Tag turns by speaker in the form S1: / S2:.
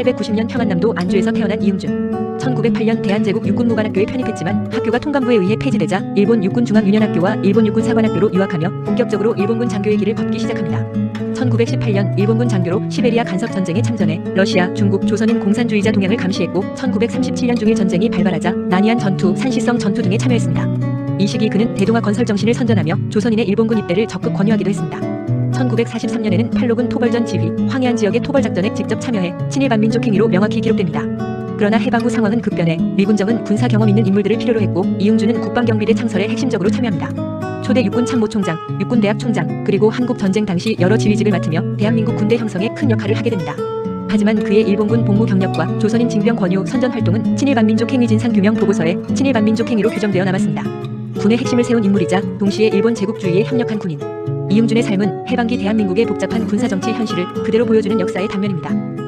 S1: 1890년 평안남도 안주에서 태어난 이응준. 1908년 대한제국 육군무관학교에 편입했지만 학교가 통감부에 의해 폐지되자 일본 육군 중앙유년학교와 일본 육군 사관학교로 유학하며 본격적으로 일본군 장교의 길을 걷기 시작합니다. 1918년 일본군 장교로 시베리아 간섭 전쟁에 참전해 러시아, 중국, 조선인 공산주의자 동향을 감시했고 1937년 중일 전쟁이 발발하자 난이안 전투, 산시성 전투 등에 참여했습니다. 이 시기 그는 대동아 건설 정신을 선전하며 조선인의 일본군 입대를 적극 권유하기도 했습니다. 1943년에는 팔로군 토벌전 지휘, 황해안 지역의 토벌 작전에 직접 참여해 친일 반민족 행위로 명확히 기록됩니다. 그러나 해방 후 상황은 급변해 미군정은 군사 경험 있는 인물들을 필요로 했고 이용준은 국방경비대 창설에 핵심적으로 참여합니다. 초대 육군 참모총장, 육군대학 총장, 그리고 한국 전쟁 당시 여러 지휘직을 맡으며 대한민국 군대 형성에 큰 역할을 하게 됩니다. 하지만 그의 일본군 복무 경력과 조선인 징병 권유 선전 활동은 친일 반민족 행위 진상 규명 보고서에 친일 반민족 행위로 규정되어 남았습니다. 군의 핵심을 세운 인물이자 동시에 일본 제국주의에 협력한 군인. 이용준의 삶은 해방기 대한민국의 복잡한 군사정치 현실을 그대로 보여주는 역사의 단면입니다.